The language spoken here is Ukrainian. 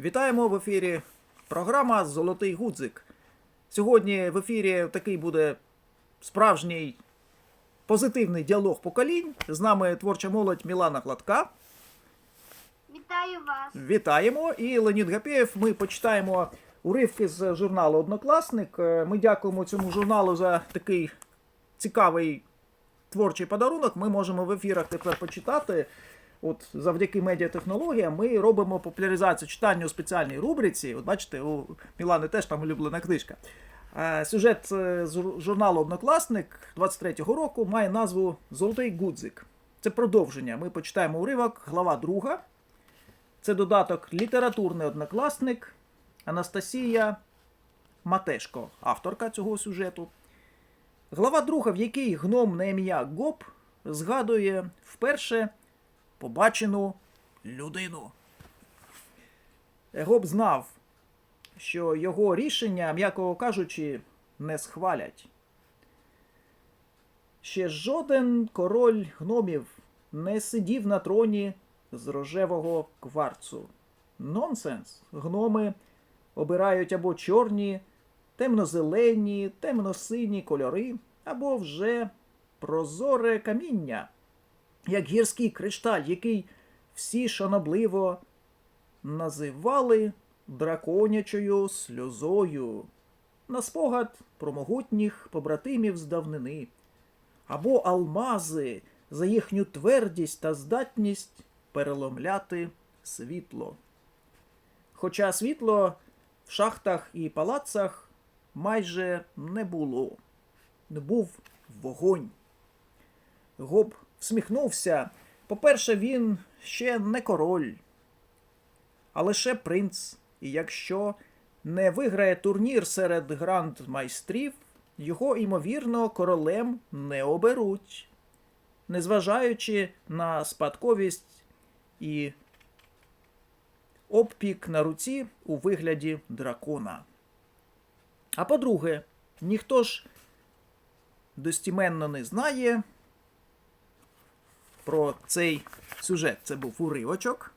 Вітаємо в ефірі. Програма Золотий Гудзик. Сьогодні в ефірі такий буде справжній позитивний діалог поколінь. З нами творча молодь Мілана Гладка. Вітаю вас. Вітаємо. І Леонід Гапєєв. Ми почитаємо уривки з журналу Однокласник. Е, Ми дякуємо цьому журналу за такий цікавий творчий подарунок. Ми можемо в ефірах тепер почитати. От завдяки медіатехнологіям ми робимо популяризацію читання у спеціальній рубриці. От бачите, у Мілани теж там улюблена книжка. Е, Сюжет е, з журналу Однокласник 23-го року має назву Золотий Гудзик. Це продовження. Ми почитаємо уривок, глава друга. Це додаток Літературний однокласник Анастасія Матешко, авторка цього сюжету. Глава друга, в якій гном на ім'я Гоп згадує вперше побачену людину. Гоп знав, що його рішення, м'яко кажучи, не схвалять. Ще жоден король гномів не сидів на троні з рожевого кварцу. Нонсенс. Гноми обирають або чорні, темно-зелені, темно-сині кольори, або вже прозоре каміння, як гірський кришталь, який всі шанобливо називали драконячою сльозою. На спогад про могутніх побратимів з давнини, або алмази за їхню твердість та здатність переломляти світло. Хоча світло в шахтах і палацах майже не було. Був вогонь. Гоб всміхнувся. По-перше, він ще не король, а лише принц. І якщо не виграє турнір серед гранд-майстрів, його, ймовірно, королем не оберуть, незважаючи на спадковість і обпік на руці у вигляді дракона. А по-друге, ніхто ж достіменно не знає про цей сюжет. Це був уривочок.